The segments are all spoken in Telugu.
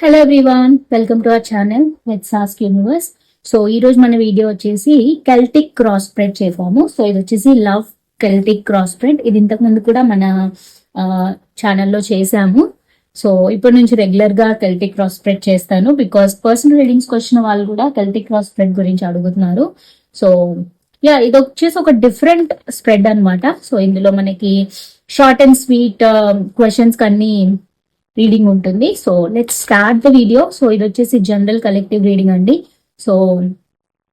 Hello everyone welcome to our channel with Sask universe so ఈ రోజు మన వీడియో వచ్చేసి కెల్టిక్ క్రాస్ స్ప్రెడ్ చేసాము. సో ఇది వచ్చేసి లవ్ కెల్టిక్ క్రాస్ స్ప్రెడ్ ఇది ఇంతకు ముందు కూడా మన ఛానల్లో చేసాము. సో ఇప్పటి నుంచి రెగ్యులర్గా కెల్టిక్ క్రాస్ స్ప్రెడ్ చేస్తాను బికాస్ పర్సనల్ రీడింగ్స్కి వచ్చిన వాళ్ళు కూడా కెల్టిక్ క్రాస్ స్ప్రెడ్ గురించి అడుగుతున్నారు. సో యా ఇది వచ్చేసి ఒక డిఫరెంట్ స్ప్రెడ్ అన్నమాట. సో ఇందులో మనకి షార్ట్ అండ్ స్వీట్ క్వశ్చన్స్ అన్ని రీడింగ్ ఉంటుంది. So let start the video so ఇది వచ్చేసి జనరల్ కలెక్టివ్ రీడింగ్ అండి. సో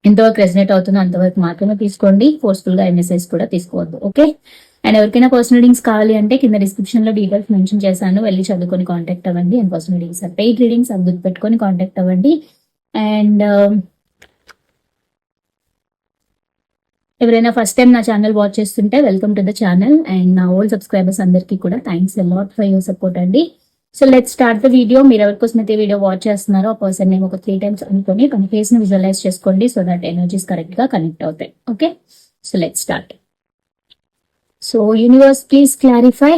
ఎంతవరకు రెసినేట్ అవుతుందో అంతవరకు మాత్రమే తీసుకోండి. ఫోర్స్ఫుల్గా ఎంఎస్ఐస్ కూడా తీసుకోవద్దు. ఓకే అండ్ ఎవరికైనా పర్సనల్ రీడింగ్స్ కావాలి అంటే కింద డిస్క్రిప్షన్లో డీటెయిల్స్ మెన్షన్ చేశాను. వెళ్ళి చదువుకొని కాంటాక్ట్ అవ్వండి. And personal readings paid readings అది గుర్తుపెట్టుకొని కాంటాక్ట్ అవ్వండి. అండ్ um, ఎవరైనా ఫస్ట్ టైం నా ఛానల్ వాచ్ చేస్తుంటే welcome to the channel and నా ఓల్డ్ సబ్స్క్రైబర్స్ అందరికీ కూడా thanks lot for your support అండి. So let start the video మీరు ఎవరికోసం అయితే వీడియో వాచ్ చేస్తున్నారో ఆ పర్సన్ నేమ్ ఒక త్రీ టైమ్స్ అనుకొని కొన్ని ఫేస్ని విజువలైజ్ చేసుకోండి సో దట్ ఎనర్జీస్ కరెక్ట్గా కనెక్ట్ అవుతాయి. Okay so let start so universe please clarify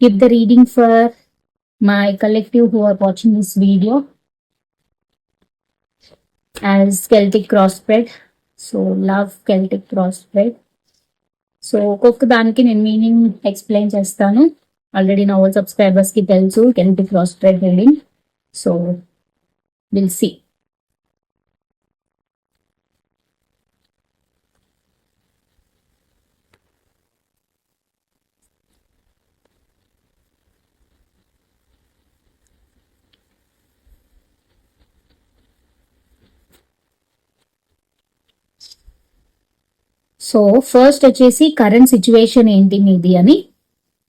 give the reading for my collective who are watching this video as Celtic cross spread so love Celtic cross spread so ఒక్కొక్క దానికి నేను మీనింగ్ ఎక్స్ప్లెయిన్ చేస్తాను. ఆల్రెడీ నా ఓల్డ్ సబ్స్క్రైబర్స్కి తెలుసు be cross tried holding so will see so first వచ్చేసి కరెంట్ సిచ్యువేషన్ ఏంటి మీది అని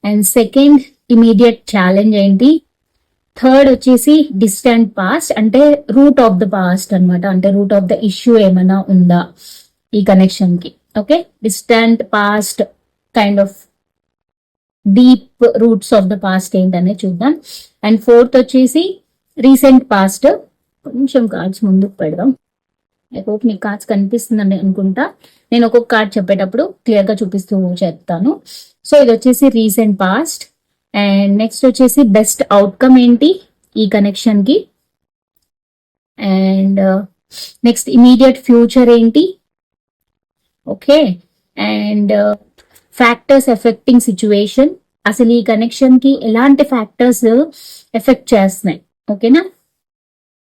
అండ్ సెకండ్ ఇమీడియట్ ఛాలెంజ్ ఏంటి? థర్డ్ వచ్చేసి డిస్టెంట్ పాస్ట్ అంటే రూట్ ఆఫ్ ద పాస్ట్ అన్నమాట. అంటే రూట్ ఆఫ్ ద ఇష్యూ ఏమైనా ఉందా ఈ కనెక్షన్కి? Okay distant past kind of deep roots of the past ఏంటనే చూద్దాం. అండ్ ఫోర్త్ వచ్చేసి రీసెంట్ పాస్ట్ కొంచెం కార్డ్స్ ముందుకు పెడదాం. ఐ హోప్ మీకు కార్డ్స్ కనిపిస్తుందని అనుకుంటా. నేను ఒక్కొక్క కార్డ్ చెప్పేటప్పుడు క్లియర్గా చూపిస్తూ చెప్తాను. సో ఇది వచ్చేసి రీసెంట్ పాస్ట్ అండ్ నెక్స్ట్ వచ్చేసి బెస్ట్ అవుట్కమ్ ఏంటి? ఈ కనెక్షన్కి. అండ్ నెక్స్ట్ ఇమీడియట్ ఫ్యూచర్ ఏంటి? Okay and factors affecting situation అసలు ఈ కనెక్షన్కి ఎలాంటి ఫ్యాక్టర్స్ ఎఫెక్ట్ చేస్తున్నాయి? ఓకేనా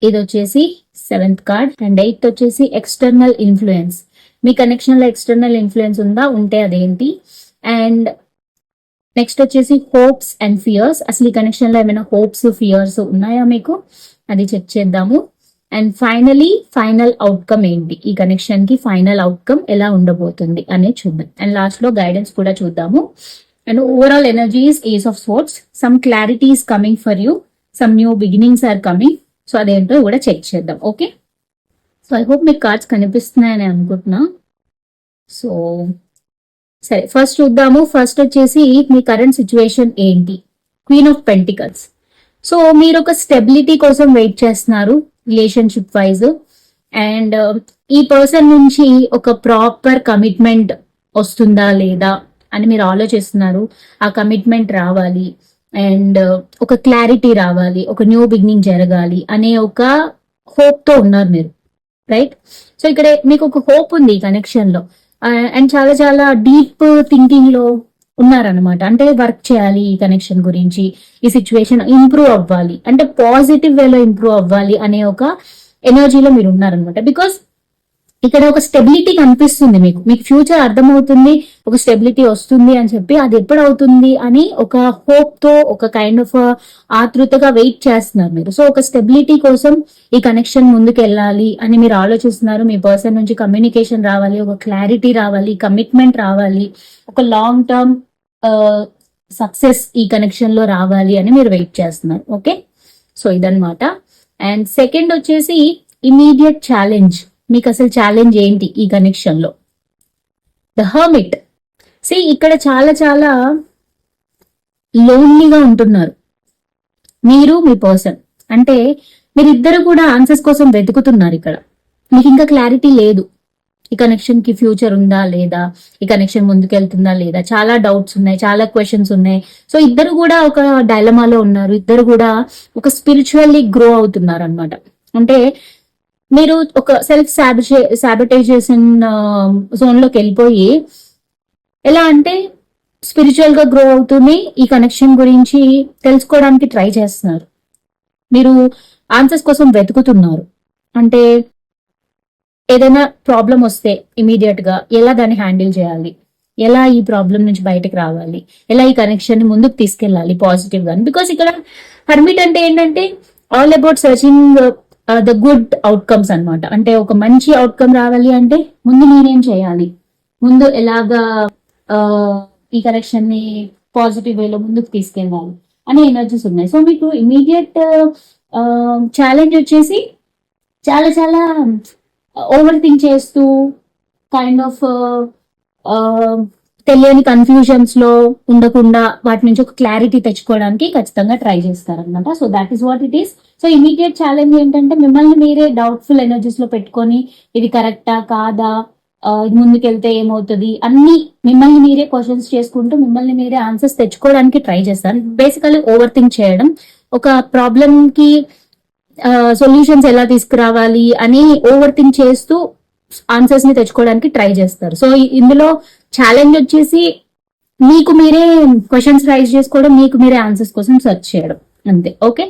ఇది వచ్చేసి సెవెంత్ కార్డ్ అండ్ ఎయిత్ వచ్చేసి ఎక్స్టర్నల్ ఇన్ఫ్లుయెన్స్ మీ కనెక్షన్లో ఎక్స్టర్నల్ ఇన్ఫ్లుయెన్స్ ఉందా? ఉంటే అదేంటి? అండ్ నెక్స్ట్ వచ్చేసి హోప్స్ అండ్ ఫియర్స్ అసలు ఈ కనెక్షన్లో ఏమైనా హోప్స్ ఫియర్స్ ఉన్నాయా మీకు? అది చెక్ చేద్దాము. అండ్ ఫైనలీ ఫైనల్ అవుట్కమ్ ఏంటి? ఈ కనెక్షన్కి ఫైనల్ అవుట్కమ్ ఎలా ఉండబోతుంది అనేది చూద్దాం. అండ్ లాస్ట్లో గైడెన్స్ కూడా చూద్దాము. And overall energies ace of swords some clarities coming for you some new beginnings are coming so అదేంటో కూడా చెక్ చేద్దాం. ఓకే సో ఐ హోప్ మీకు కార్డ్స్ కనిపిస్తున్నాయని అనుకుంటున్నా. సో సరే ఫస్ట్ చూద్దాము. ఫస్ట్ వచ్చేసి మీ కరెంట్ సిచ్యువేషన్ ఏంటి? క్వీన్ ఆఫ్ పెంటికల్స్ సో మీరు ఒక స్టెబిలిటీ కోసం వెయిట్ చేస్తున్నారు రిలేషన్షిప్ వైజ్ అండ్ ఈ పర్సన్ నుంచి ఒక ప్రాపర్ కమిట్మెంట్ వస్తుందా లేదా అని మీరు ఆలోచిస్తున్నారు. ఆ కమిట్మెంట్ రావాలి. అండ్ uh, ఒక క్లారిటీ రావాలి. ఒక న్యూ బిగినింగ్ జరగాలి అనే ఒక హోప్తో ఉన్నారు మీరు. రైట్ సో ఇక్కడ మీకు ఒక హోప్ ఉంది ఈ కనెక్షన్లో. అండ్ చాలా చాలా డీప్ థింకింగ్లో ఉన్నారనమాట అంటే వర్క్ చేయాలి ఈ కనెక్షన్ గురించి ఈ సిచ్యువేషన్ ఇంప్రూవ్ అవ్వాలి. అంటే పాజిటివ్ వేలో ఇంప్రూవ్ అవ్వాలి అనే ఒక ఎనర్జీలో మీరు ఉన్నారనమాట బికాస్ ఇక్కడ ఒక స్టెబిలిటీ కనిపిస్తుంది మీకు. మీకు ఫ్యూచర్ అర్థమవుతుంది ఒక స్టెబిలిటీ వస్తుంది అని చెప్పి అది ఎప్పుడు అవుతుంది అని ఒక హోప్తో ఒక కైండ్ ఆఫ్ uh, ఆతృతగా వెయిట్ చేస్తున్నారు మీరు. సో ఒక స్టెబిలిటీ కోసం ఈ కనెక్షన్ ముందుకు వెళ్ళాలి అని మీరు ఆలోచిస్తున్నారు. మీ పర్సన్ నుంచి కమ్యూనికేషన్ రావాలి ఒక క్లారిటీ రావాలి కమిట్మెంట్ రావాలి ఒక లాంగ్ టర్మ్ సక్సెస్ ఈ కనెక్షన్లో రావాలి అని మీరు వెయిట్ చేస్తున్నారు. ఓకే సో ఇదన్నమాట. అండ్ సెకండ్ వచ్చేసి ఇమీడియట్ ఛాలెంజ్ మీకు అసలు ఛాలెంజ్ ఏంటి ఈ కనెక్షన్లో? ద హర్మిట్ సి ఇక్కడ చాలా చాలా లోన్లీగా ఉంటున్నారు. మీరు మీ పర్సన్ అంటే మీరిద్దరు కూడా ఆన్సర్స్ కోసం వెతుకుతున్నారు ఇక్కడ. మీకు ఇంకా క్లారిటీ లేదు. ఈ కనెక్షన్కి ఫ్యూచర్ ఉందా లేదా? ఈ కనెక్షన్ ముందుకెళ్తుందా లేదా? చాలా డౌట్స్ ఉన్నాయి చాలా క్వశ్చన్స్ ఉన్నాయి. సో ఇద్దరు కూడా ఒక డైలమాలో ఉన్నారు. ఇద్దరు కూడా ఒక స్పిరిచువల్లీ గ్రో అవుతున్నారు అనమాట అంటే మీరు ఒక సెల్ఫ్ సాబిటే సాబిటైజేషన్ జోన్లోకి వెళ్ళిపోయి ఎలా అంటే స్పిరిచువల్గా గ్రో అవుతుంది ఈ కనెక్షన్ గురించి తెలుసుకోవడానికి ట్రై చేస్తున్నారు. మీరు ఆన్సర్స్ కోసం వెతుకుతున్నారు. అంటే ఏదైనా ప్రాబ్లం వస్తే ఇమీడియట్గా ఎలా దాన్ని హ్యాండిల్ చేయాలి? ఎలా ఈ ప్రాబ్లం నుంచి బయటకు రావాలి? ఎలా ఈ కనెక్షన్ ముందుకు తీసుకెళ్ళాలి పాజిటివ్గా బికాస్ ఇక్కడ హర్మిట్ అంటే ఏంటంటే all about searching the good outcomes అన్నమాట. అంటే ఒక మంచి అవుట్కమ్ రావాలి అంటే ముందు నేనేం చేయాలి? ముందు ఎలాగా uh, ఈ కరెక్షన్ని పాజిటివ్ వేలో ముందుకు తీసుకెళ్ళాలి అనే ఎనర్జీస్ ఉన్నాయి. సో మీకు ఇమీడియట్ ఛాలెంజ్ uh, um, వచ్చేసి చాలా చాలా um, ఓవర్ థింక్ చేస్తూ కైండ్ ఆఫ్ uh, um, తెలియని కన్ఫ్యూజన్స్లో ఉండకుండా వాటి నుంచి ఒక క్లారిటీ తెచ్చుకోవడానికి ఖచ్చితంగా ట్రై చేస్తారనమాట so that is what it is so immediate challenge ఏంటంటే మిమ్మల్ని మీరే డౌట్ఫుల్ ఎనర్జీస్లో పెట్టుకొని ఇది కరెక్టా కాదా ఇది ముందుకెళ్తే ఏమవుతుంది అన్ని మిమ్మల్ని మీరే క్వశ్చన్స్ చేసుకుంటూ మిమ్మల్ని మీరే ఆన్సర్స్ తెచ్చుకోవడానికి ట్రై చేస్తారు. బేసికలీ ఓవర్ థింక్ చేయడం. ఒక ప్రాబ్లం కి సొల్యూషన్స్ ఎలా తీసుకురావాలి అని ఓవర్ థింక్ చేస్తూ ఆన్సర్స్ని తెచ్చుకోవడానికి ట్రై చేస్తారు. సో ఇందులో ఛాలెంజ్ వచ్చేసి మీకు మీరే క్వశ్చన్స్ రైజ్ చేసుకోవడం మీకు మీరే ఆన్సర్స్ కోసం సెర్చ్ చేయడం. అంతే ఓకే?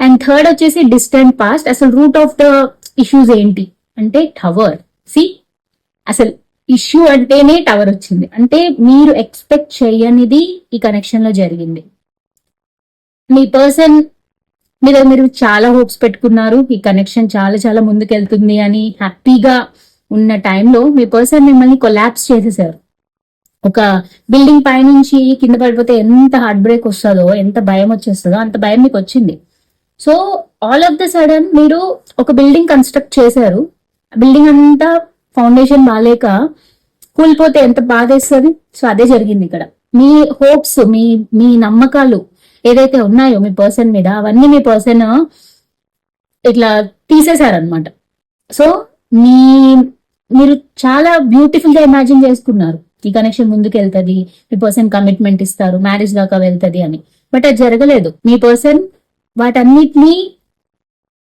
అండ్ థర్డ్ వచ్చేసి డిస్టెంట్ పాస్ట్ అసలు రూట్ ఆఫ్ ద ఇష్యూస్ ఏంటి? అంటే టవర్ సి అసలు ఇష్యూ అంటేనే టవర్ వచ్చింది. అంటే మీరు ఎక్స్పెక్ట్ చేయనిది ఈ కనెక్షన్లో జరిగింది. మీ పర్సన్ మీద మీరు చాలా హోప్స్ పెట్టుకున్నారు. ఈ కనెక్షన్ చాలా చాలా ముందుకెళ్తుంది అని హ్యాపీగా ఉన్న టైంలో మీ పర్సన్ మిమ్మల్ని కొలాప్స్ చేసేసారు. ఒక బిల్డింగ్ పైనుంచి కింద పడిపోతే ఎంత హార్ట్ బ్రేక్ వస్తుందో ఎంత భయం వచ్చేస్తుందో అంత భయం మీకు వచ్చింది. So all of the sudden మీరు ఒక బిల్డింగ్ కన్స్ట్రక్ట్ చేశారు. బిల్డింగ్ అంతా ఫౌండేషన్ బాగాలేక కూలిపోతే ఎంత బాధేస్తుంది సో అదే జరిగింది ఇక్కడ. మీ హోప్స్ మీ మీ నమ్మకాలు ఏదైతే ఉన్నాయో మీ పర్సన్ మీద అవన్నీ మీ పర్సన్ ఇట్లా తీసేశారనమాట సో మీ మీరు చాలా బ్యూటిఫుల్గా ఇమాజిన్ చేసుకున్నారు. ఈ కనెక్షన్ ముందుకు వెళ్తుంది మీ పర్సన్ కమిట్మెంట్ ఇస్తారు మ్యారేజ్ దాకా వెళ్తుంది అని. బట్ అది జరగలేదు. మీ పర్సన్ వాటన్నిటినీ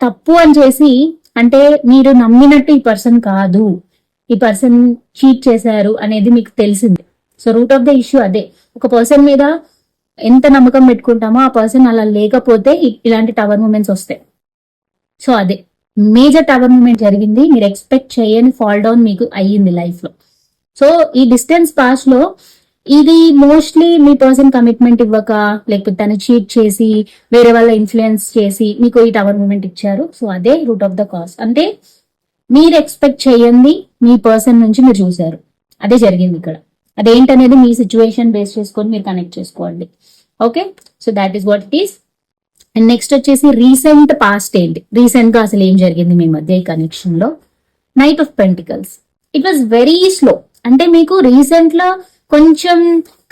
తప్పు అని చేసి అంటే మీరు నమ్మినట్టు ఈ పర్సన్ కాదు ఈ పర్సన్ చీట్ చేశారు అనేది మీకు తెలిసింది. So root of the issue అదే. ఒక పర్సన్ మీద ఎంత నమ్మకం పెట్టుకుంటామో ఆ పర్సన్ అలా లేకపోతే ఇలాంటి టవర్ మూమెంట్స్ వస్తాయి. సో అదే. మేజర్ టవర్ మూమెంట్ జరిగింది మీరు ఎక్స్పెక్ట్ చేయని ఫాల్ డౌన్ మీకు అయ్యింది లైఫ్లో సో ఈ డిస్టెన్స్ పాస్లో ఇది మోస్ట్లీ మీ పర్సన్ కమిట్మెంట్ ఇవ్వక లేకపోతే తను చీట్ చేసి వేరే వాళ్ళ ఇన్ఫ్లుయెన్స్ చేసి మీకు ఈ టవర్ మూమెంట్ ఇచ్చారు. సో అదే రూట్ ఆఫ్ ద కాస్ అంటే మీరు ఎక్స్పెక్ట్ చేయండి మీ పర్సన్ నుంచి మీరు చూసారు అదే జరిగింది ఇక్కడ. అదేంటనేది మీ సిచ్యువేషన్ బేస్ చేసుకొని మీరు కనెక్ట్ చేసుకోండి. Okay so that is what it is and next వచ్చేసి రీసెంట్ పాస్ట్ ఏంటి? రీసెంట్గా అసలు ఏం జరిగింది మీ మధ్య ఈ కనెక్షన్లో? Knight of pentacles it was very slow అంటే మీకు రీసెంట్లో కొంచెం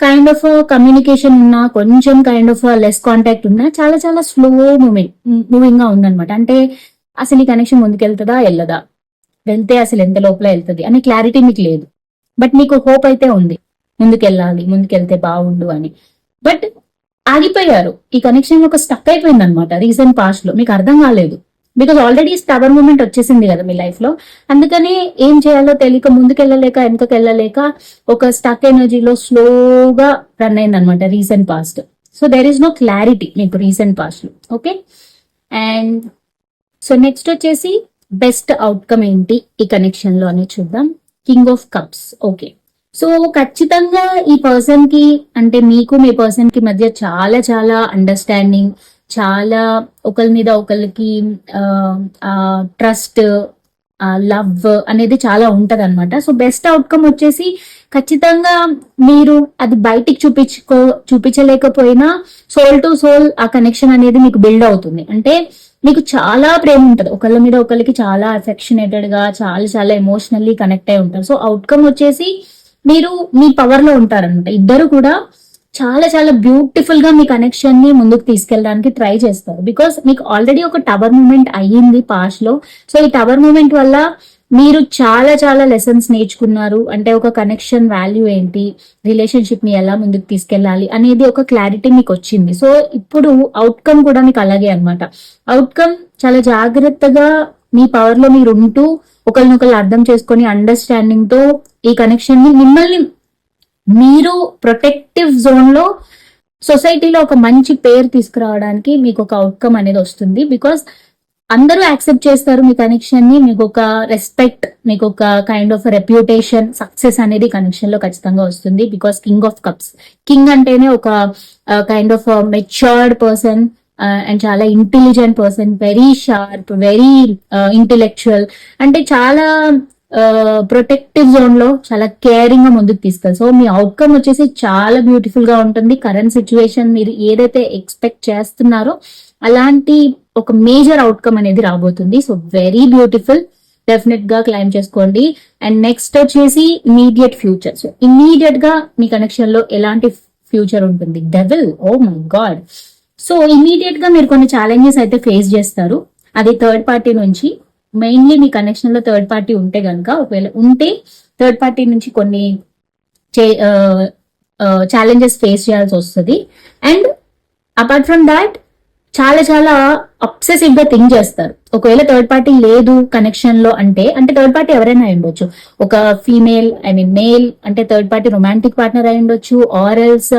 కైండ్ ఆఫ్ కమ్యూనికేషన్ ఉన్నా కొంచెం కైండ్ ఆఫ్ లెస్ కాంటాక్ట్ ఉన్నా చాలా చాలా స్లో మూమెంట్ మూవింగ్గా ఉందనమాట అంటే అసలు ఈ కనెక్షన్ ముందుకెళ్తుందా వెళ్ళదా? వెళ్తే అసలు ఎంత లోపల వెళ్తుంది అనే క్లారిటీ మీకు లేదు. బట్ మీకు హోప్ అయితే ఉంది. ముందుకెళ్ళాలి ముందుకెళ్తే బాగుండు అని. బట్ ఆగిపోయారు. ఈ కనెక్షన్ ఒక స్టక్ అయిపోయింది అనమాట రీసెంట్ పాస్ట్లో. మీకు అర్థం కాలేదు. బికాస్ ఆల్రెడీ స్టవర్ మూమెంట్ వచ్చేసింది కదా మీ లైఫ్లో. అందుకని ఏం చేయాలో తెలియక ముందుకెళ్ళలేక వెనకకి వెళ్ళలేక ఒక స్టక్ ఎనర్జీలో స్లోగా రన్ అయింది అనమాట recent past so there is no clarity మీకు రీసెంట్ పాస్ట్లో ఓకే అండ్ సో నెక్స్ట్ వచ్చేసి బెస్ట్ అవుట్కమ్ ఏంటి ఈ కనెక్షన్లో అనేది చూద్దాం. King of cups okay so ఖచ్చితంగా ఈ పర్సన్కి అంటే మీకు మీ పర్సన్కి మధ్య చాలా చాలా అండర్స్టాండింగ్ చాలా ఒకరి మీద ఒకరికి ట్రస్ట్ లవ్ అనేది చాలా ఉంటది అనమాట సో బెస్ట్ అవుట్కమ్ వచ్చేసి ఖచ్చితంగా మీరు అది బయటికి చూపించుకో చూపించలేకపోయినా సోల్ టు సోల్ ఆ కనెక్షన్ అనేది మీకు బిల్డ్ అవుతుంది. అంటే మీకు చాలా ప్రేమ ఉంటుంది. ఒకళ్ళ మీద ఒకరికి చాలా అఫెక్షనేటెడ్గా చాలా చాలా ఎమోషనల్లీ కనెక్ట్ అయి ఉంటారు. సో అవుట్కమ్ వచ్చేసి మీరు మీ పవర్లో ఉంటారనమాట ఇద్దరు కూడా చాలా చాలా బ్యూటిఫుల్గా మీ కనెక్షన్ని ముందుకు తీసుకెళ్ళడానికి ట్రై చేస్తారు. బికాస్ మీకు ఆల్రెడీ ఒక టవర్ మూమెంట్ అయ్యింది పాస్ట్లో. సో ఈ టవర్ మూమెంట్ వల్ల మీరు చాలా చాలా లెసన్స్ నేర్చుకున్నారు. అంటే ఒక కనెక్షన్ వాల్యూ ఏంటి? రిలేషన్షిప్ని ఎలా ముందుకు తీసుకెళ్ళాలి? అనేది ఒక క్లారిటీ మీకు వచ్చింది. సో ఇప్పుడు అవుట్కమ్ కూడా మీకు అలాగే అనమాట అవుట్కమ్ చాలా జాగ్రత్తగా మీ పవర్లో మీరు ఉంటూ ఒకరినొకరు అర్థం చేసుకొని అండర్స్టాండింగ్తో ఈ కనెక్షన్ని మిమ్మల్ని మీరు ప్రొటెక్టివ్ జోన్లో సొసైటీలో ఒక మంచి పేరు తీసుకురావడానికి మీకు ఒక అవుట్కమ్ అనేది వస్తుంది. బికాస్ అందరూ యాక్సెప్ట్ చేస్తారు మీ కనెక్షన్ని మీకు ఒక రెస్పెక్ట్ మీకు ఒక కైండ్ ఆఫ్ రెప్యుటేషన్ సక్సెస్ అనేది కనెక్షన్లో ఖచ్చితంగా వస్తుంది. Because king of cups king అంటేనే ఒక kind of matured person and చాలా intelligent person very sharp very intellectual అంటే చాలా ప్రొటెక్టివ్ జోన్లో చాలా కేరింగ్గా ముందుకు తీసుకెళ్ళి సో మీ అవుట్కమ్ వచ్చేసి చాలా బ్యూటిఫుల్గా ఉంటుంది. కరెంట్ సిచ్యువేషన్ మీరు ఏదైతే ఎక్స్పెక్ట్ చేస్తున్నారో అలాంటి ఒక మేజర్ అవుట్కమ్ అనేది రాబోతుంది. సో వెరీ బ్యూటిఫుల్ డెఫినెట్గా క్లైమ్ చేసుకోండి. అండ్ నెక్స్ట్ వచ్చేసి ఇమీడియట్ ఫ్యూచర్ సో ఇమీడియట్గా మీ కనెక్షన్లో ఎలాంటి ఫ్యూచర్ ఉంటుంది? Devil oh my god so ఇమీడియట్గా మీరు కొన్ని ఛాలెంజెస్ అయితే ఫేస్ చేస్తారు. అది థర్డ్ పార్టీ నుంచి. మెయిన్లీ మీ కనెక్షన్లో థర్డ్ పార్టీ ఉంటే కనుక ఒకవేళ ఉంటే థర్డ్ పార్టీ నుంచి కొన్ని ఛాలెంజెస్ ఫేస్ చేయాల్సి వస్తుంది. అండ్ అపార్ట్ ఫ్రమ్ దాట్ చాలా చాలా అబ్సెసివ్గా థింక్ చేస్తారు. ఒకవేళ థర్డ్ పార్టీ లేదు కనెక్షన్లో అంటే అంటే థర్డ్ పార్టీ ఎవరైనా అయి ఉండొచ్చు. ఒక ఫీమేల్ ఐ మీన్ మేల్ అంటే థర్డ్ పార్టీ రొమాంటిక్ పార్ట్నర్ అయి ఉండొచ్చు ఆర్ఎల్స్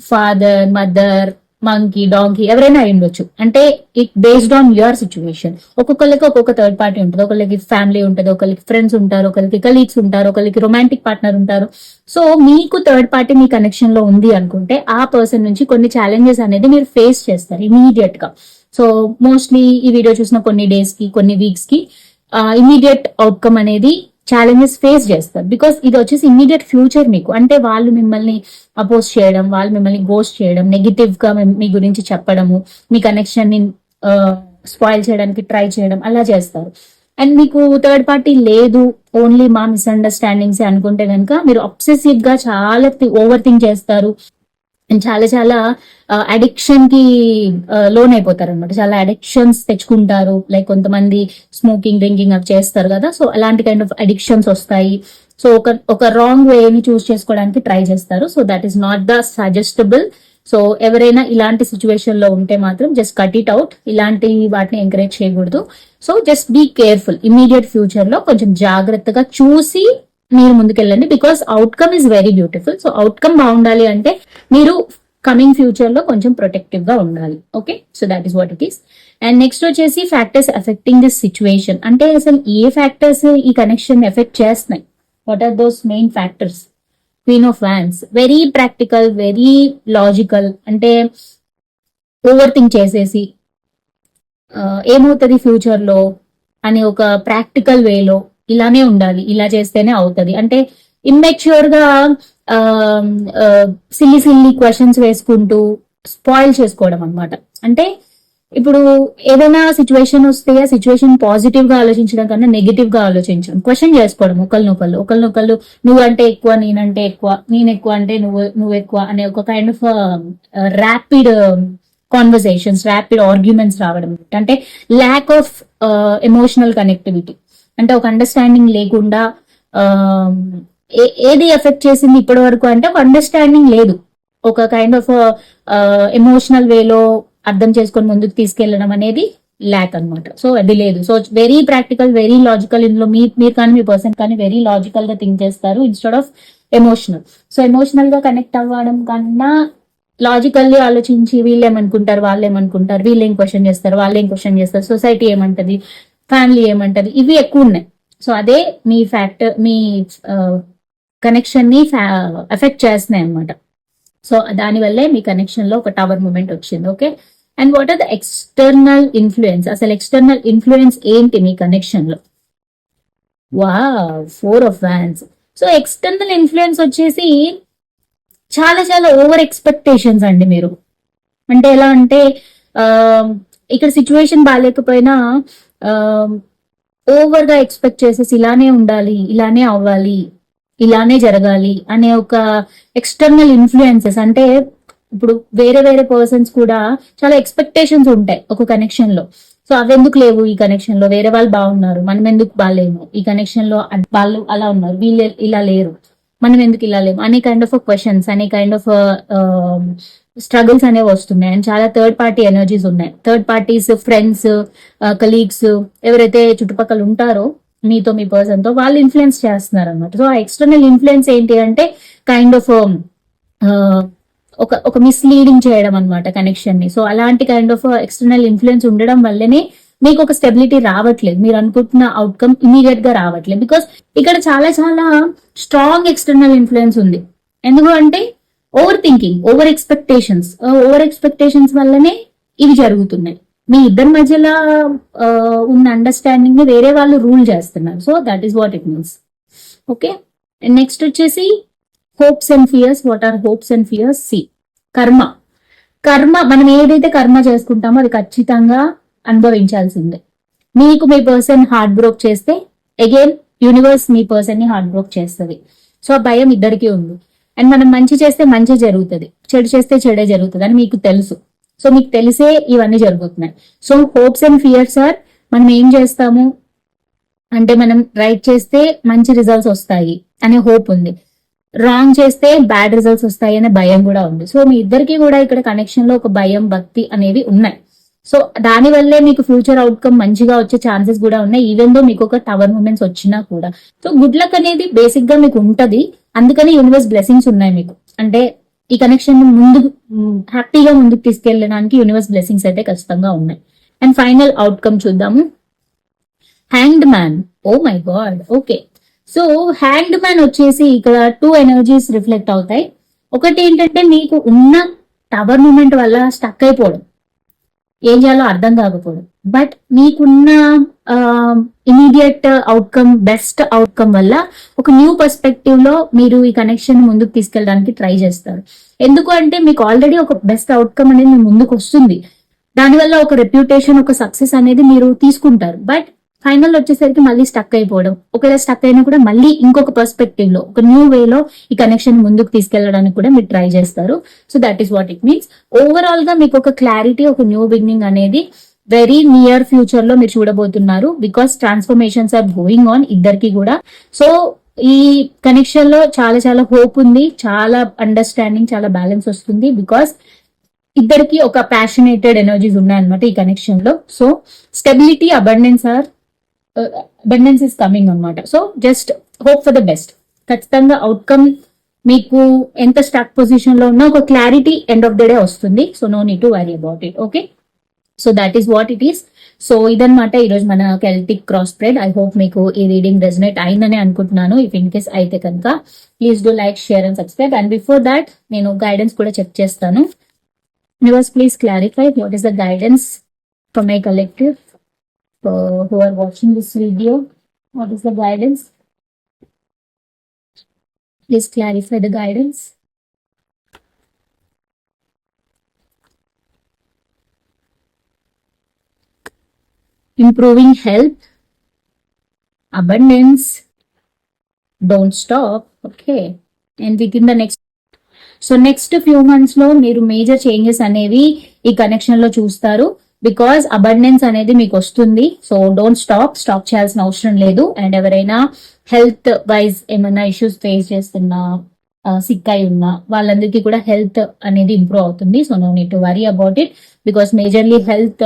ఫాదర్ మదర్ మంకీ డాంకీ ఎవరైనా అయి ఉండొచ్చు. అంటే it based on your situation ఒక్కొక్కరికి ఒక్కొక్క థర్డ్ పార్టీ ఉంటుంది. ఒకరికి ఫ్యామిలీ ఉంటుంది ఒకరికి ఫ్రెండ్స్ ఉంటారు ఒకరికి కలీగ్స్ ఉంటారు ఒకరికి రొమాంటిక్ పార్ట్నర్ ఉంటారు. సో మీకు థర్డ్ పార్టీ మీ కనెక్షన్లో ఉంది అనుకుంటే ఆ పర్సన్ నుంచి కొన్ని ఛాలెంజెస్ అనేది మీరు ఫేస్ చేస్తారు ఇమీడియట్గా సో మోస్ట్లీ ఈ వీడియో చూసిన కొన్ని డేస్కి కొన్ని వీక్స్కి ఇమీడియట్ అవుట్కమ్ అనేది ఛాలెంజెస్ ఫేస్ చేస్తారు. బికాస్ ఇది వచ్చేసి ఇమీడియట్ ఫ్యూచర్ మీకు. అంటే వాళ్ళు మిమ్మల్ని అపోజ్ చేయడం వాళ్ళు మిమ్మల్ని గోస్ట్ చేయడం నెగిటివ్గా మీ- మీ గురించి చెప్పడము మీ కనెక్షన్ని స్పాయిల్ చేయడానికి ట్రై చేయడం అలా చేస్తారు. అండ్ మీకు థర్డ్ పార్టీ లేదు ఓన్లీ మా మిస్అండర్స్టాండింగ్స్ అనుకుంటే కనుక మీరు అబ్సెసివ్గా చాలా ఓవర్ థింక్ చేస్తారు. అండ్ చాలా చాలా అడిక్షన్కి లోన్ అయిపోతారు అనమాట చాలా అడిక్షన్స్ తెచ్చుకుంటారు. లైక్ కొంతమంది స్మోకింగ్ డ్రింకింగ్ అవి చేస్తారు కదా. సో అలాంటి కైండ్ ఆఫ్ అడిక్షన్స్ వస్తాయి. సో ఒక ఒక రాంగ్ వేని చూస్ చేసుకోవడానికి ట్రై చేస్తారు. So that is not the suggestable so ఎవరైనా ఇలాంటి సిచ్యువేషన్లో ఉంటే మాత్రం జస్ట్ కట్ ఇట్ అవుట్ ఇలాంటి వాటిని ఎంకరేజ్ చేయకూడదు. So just be careful immediate ఫ్యూచర్లో కొంచెం జాగ్రత్తగా చూసి మీరు ముందుకెళ్ళండి. Because outcome is very beautiful so outcome బాగుండాలి అంటే మీరు కమింగ్ ఫ్యూచర్లో కొంచెం ప్రొటెక్టివ్గా ఉండాలి. Okay so that is what it is and next వచ్చేసి ఫ్యాక్టర్స్ ఎఫెక్టింగ్ దిస్ సిచ్యువేషన్ అంటే అసలు ఏ ఫ్యాక్టర్స్ ఈ కనెక్షన్ ఎఫెక్ట్ చేస్తున్నాయి? What are those main factors queen of wands very practical very logical అంటే ఓవర్ థింక్ చేసేసి uh, ఏమవుతుంది ఫ్యూచర్లో అని ఒక ప్రాక్టికల్ వేలో ఇలానే ఉండాలి ఇలా చేస్తేనే అవుతుంది. అంటే ఇమ్మెచ్యూర్గా సిల్లి సిల్లి క్వశ్చన్స్ వేసుకుంటూ స్పాయిల్ చేసుకోవడం అన్నమాట. అంటే ఇప్పుడు ఏదైనా సిచ్యువేషన్ వస్తే ఆ సిచ్యువేషన్ పాజిటివ్గా ఆలోచించడం కన్నా నెగిటివ్గా ఆలోచించడం క్వశ్చన్ చేసుకోవడం ఒకరినొకళ్ళు ఒకరినొకళ్ళు నువ్వంటే ఎక్కువ నేనంటే ఎక్కువ నేను ఎక్కువ అంటే నువ్వు నువ్వు ఎక్కువ అనే ఒక kind of rapid conversations rapid arguments రావడం. అంటే ల్యాక్ ఆఫ్ ఎమోషనల్ కనెక్టివిటీ అంటే ఒక అండర్స్టాండింగ్ లేకుండా ఏది ఎఫెక్ట్ చేసింది ఇప్పటి వరకు అంటే ఒక అండర్స్టాండింగ్ లేదు. ఒక కైండ్ ఆఫ్ ఎమోషనల్ వేలో అర్థం చేసుకొని ముందుకు తీసుకెళ్ళడం అనేది ల్యాక్ అన్నమాట. సో అది లేదు. So very practical very logical ఇందులో మీ మీరు కానీ మీ పర్సన్ కానీ వెరీ లాజికల్గా థింక్ చేస్తారు ఇన్స్టెడ్ ఆఫ్ ఎమోషనల్ సో ఎమోషనల్గా కనెక్ట్ అవ్వడం కన్నా లాజికల్లీ ఆలోచించి వీళ్ళు ఏమనుకుంటారు వాళ్ళు ఏమనుకుంటారు వీళ్ళు ఏం క్వశ్చన్ చేస్తారు వాళ్ళు ఏం క్వశ్చన్ చేస్తారు సొసైటీ ఏమంటది ఫ్యామిలీ ఏమంటది? ఇవి ఎక్కువ ఉన్నాయి. సో అదే మీ ఫ్యాక్టర్ మీ కనెక్షన్ని ఎఫెక్ట్ చేస్తున్నాయి అన్నమాట. సో దానివల్లే మీ కనెక్షన్లో ఒక టవర్ మూమెంట్ వచ్చింది okay and what are the external influence అసలు ఎక్స్టర్నల్ ఇన్ఫ్లుయెన్స్ ఏంటి మీ కనెక్షన్లో? వా four of wands so external influence వచ్చేసి చాలా చాలా ఓవర్ ఎక్స్పెక్టేషన్స్ అండి మీరు. అంటే ఎలా అంటే ఇక్కడ సిచ్యువేషన్ బాగాలేకపోయినా Um, ఓవర్గా ఎక్స్పెక్ట్ చేసేసి ఇలానే ఉండాలి ఇలానే అవ్వాలి ఇలానే జరగాలి అనే ఒక ఎక్స్టర్నల్ ఇన్ఫ్లుయెన్సెస్ అంటే ఇప్పుడు వేరే వేరే పర్సన్స్ కూడా చాలా ఎక్స్పెక్టేషన్స్ ఉంటాయి ఒక కనెక్షన్లో. సో అవి ఎందుకు లేవు ఈ కనెక్షన్లో? వేరే వాళ్ళు బాగున్నారు మనం ఎందుకు బాగాలేము ఈ కనెక్షన్లో వాళ్ళు అలా ఉన్నారు వీళ్ళు ఇలా లేరు. మనం ఎందుకు ఇలా అనే కైండ్ ఆఫ్ క్వశ్చన్స్ అనే కైండ్ ఆఫ్ స్ట్రగుల్స్ అనేవి వస్తున్నాయి. అండ్ చాలా థర్డ్ పార్టీ ఎనర్జీస్ ఉన్నాయి. థర్డ్ పార్టీస్ ఫ్రెండ్స్ కలీగ్స్ ఎవరైతే చుట్టుపక్కల ఉంటారో మీతో మీ పర్సన్తో వాళ్ళు ఇన్ఫ్లుయెన్స్ చేస్తున్నారు అనమాట సో ఆ ఎక్స్టర్నల్ ఇన్ఫ్లుయెన్స్ ఏంటి అంటే కైండ్ ఆఫ్ um, uh, ఒక ఒక మిస్లీడింగ్ చేయడం అనమాట కనెక్షన్ని. సో అలాంటి కైండ్ ఆఫ్ ఎక్స్టర్నల్ ఇన్ఫ్లుయెన్స్ ఉండడం వల్లనే మీకు ఒక స్టెబిలిటీ రావట్లేదు. మీరు అనుకుంటున్న అవుట్కమ్ ఇమీడియట్గా రావట్లేదు. బికాస్ ఇక్కడ చాలా చాలా స్ట్రాంగ్ ఎక్స్టర్నల్ ఇన్ఫ్లుయెన్స్ ఉంది. ఎందుకు అంటే over thinking over expectations over expectations వల్లనే ఇవి జరుగుతున్నాయి. మీ ఇద్దరి మధ్యలో ఉన్న అండర్స్టాండింగ్ని వేరే వాళ్ళు రూల్ చేస్తున్నారు. So that is what it means okay next వచ్చేసి hopes and fears what are hopes and fears C కర్మ కర్మ మనం ఏదైతే కర్మ చేసుకుంటామో అది ఖచ్చితంగా అనుభవించాల్సిందే. మీకు మీ పర్సన్ హార్ట్ బ్రోక్ చేస్తే అగైన్ యూనివర్స్ మీ పర్సన్ని హార్ట్ బ్రోక్ చేస్తుంది. సో ఆ భయం ఇద్దరికి ఉంది అండ్ మనం మంచి చేస్తే మంచి జరుగుతుంది. చెడు చేస్తే చెడే జరుగుతుంది అని మీకు తెలుసు. సో మీకు తెలిసే ఇవన్నీ జరుగుతున్నాయి. So hopes and fears are మనం ఏం చేస్తాము? అంటే మనం రైట్ చేస్తే మంచి రిజల్ట్స్ వస్తాయి అనే హోప్ ఉంది. రాంగ్ చేస్తే బ్యాడ్ రిజల్ట్స్ వస్తాయి అనే భయం కూడా ఉంది. సో మీ ఇద్దరికి కూడా ఇక్కడ కనెక్షన్లో ఒక భయం భక్తి అనేవి ఉన్నాయి. సో దాని వల్లే మీకు ఫ్యూచర్ అవుట్కమ్ మంచిగా వచ్చే ఛాన్సెస్ కూడా ఉన్నాయి ఈవెన్ దో మీకు ఒక టవర్ మూమెంట్స్ వచ్చినా కూడా. సో గుడ్ లక్ అనేది బేసిక్గా మీకు ఉంటది. అందుకని యూనివర్స్ బ్లెస్సింగ్స్ ఉన్నాయి మీకు. అంటే ఈ కనెక్షన్ ముందుకు హ్యాపీగా ముందుకు తీసుకెళ్ళడానికి యూనివర్స్ బ్లెస్సింగ్స్ అయితే ఖచ్చితంగా ఉన్నాయి. అండ్ ఫైనల్ అవుట్కమ్ చూద్దాము hanged man oh my God okay so hand man వచ్చేసి ఇక్కడ టూ ఎనర్జీస్ రిఫ్లెక్ట్ అవుతాయి. ఒకటి ఏంటంటే మీకు ఉన్న టవర్ మూమెంట్ వల్ల స్టక్ అయిపోవడం. ఏం చేయాలో అర్థం కాకపోవడం. బట్ మీకున్న ఇమీడియట్ అవుట్కమ్ బెస్ట్ అవుట్కమ్ వల్ల ఒక న్యూ పర్స్పెక్టివ్లో మీరు ఈ కనెక్షన్ ముందుకు తీసుకెళ్ళడానికి ట్రై చేస్తారు. ఎందుకు అంటే మీకు ఆల్రెడీ ఒక బెస్ట్ అవుట్కమ్ అనేది మీ ముందుకు వస్తుంది దానివల్ల ఒక రెప్యుటేషన్ ఒక సక్సెస్ అనేది మీరు తీసుకుంటారు. బట్ ఫైనల్ వచ్చేసరికి మళ్ళీ స్టక్ అయిపోవడం. ఒకవేళ స్టక్ అయినా కూడా మళ్ళీ ఇంకొక పర్స్పెక్టివ్లో ఒక న్యూ వేలో ఈ కనెక్షన్ ముందుకు తీసుకెళ్ళడానికి కూడా మీరు ట్రై చేస్తారు. So that is what it means ఓవరాల్గా మీకు ఒక క్లారిటీ ఒక న్యూ బిగినింగ్ అనేది వెరీ నియర్ ఫ్యూచర్లో మీరు చూడబోతున్నారు because transformations are going on ఇద్దరికి కూడా. సో ఈ కనెక్షన్లో చాలా చాలా హోప్ ఉంది చాలా అండర్స్టాండింగ్ చాలా బ్యాలెన్స్ వస్తుంది బికాస్ ఇద్దరికి ఒక ప్యాషనేటెడ్ ఎనర్జీస్ ఉన్నాయన్నమాట ఈ కనెక్షన్లో. So stability abundance are abundance is coming అన్నమాట. So just hope for the best ఖచ్చితంగా అవుట్కమ్ మీకు ఎంత స్టాక్ పొజిషన్లో ఉన్నా ఒక clarity end of the day వస్తుంది. So no need to worry about it okay so that is what it is so ఇదనమాట ఈరోజు మన Celtic cross spread I hope మీకు ఈ రీడింగ్ రెజనేట్ అయిందని అనుకుంటున్నాను. ఇఫ్ ఇన్ కేస్ అయితే కనుక please do like share and subscribe and before that నేను గైడెన్స్ కూడా చెక్ చేస్తాను. Viewers, please clarify what is the guidance for my collective uh, who are watching this video. What is the guidance? Please clarify the guidance. Improving health, abundance, don't stop. Okay. And within the next so next few మంత్స్లో మీరు మేజర్ చేంజెస్ అనేవి ఈ కనెక్షన్లో చూస్తారు బికాస్ అబండెన్స్ అనేది మీకు వస్తుంది. సో డోంట్ స్టాప్ స్టాప్ చేయాల్సిన అవసరం లేదు. అండ్ ఎవరైనా హెల్త్ వైజ్ ఏమైనా ఇష్యూస్ ఫేస్ చేస్తున్నా సిక్ అయి ఉన్నా వాళ్ళందరికీ కూడా హెల్త్ అనేది ఇంప్రూవ్ అవుతుంది. So no need to worry about it because majorly health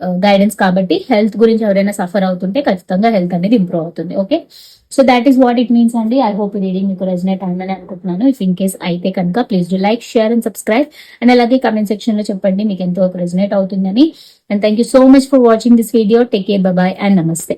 Uh, guidance కాబట్టి హెల్త్ గురించి ఎవరైనా సఫర్ అవుతుంటే ఖచ్చితంగా హెల్త్ అనేది ఇంప్రూవ్ అవుతుంది okay so that is what it means అండి. ఐ హోప్ రీడింగ్ మీకు రెజనేట్ అయిందని అనుకుంటున్నాను. ఇఫ్ ఇన్ కేస్ అయితే కనుక please do like share and subscribe and అలాగే కమెంట్ సెక్షన్లో చెప్పండి మీకు ఎంతో రెజనేట్ అవుతుందని. And thank you so much for watching this video take care bye and నమస్తే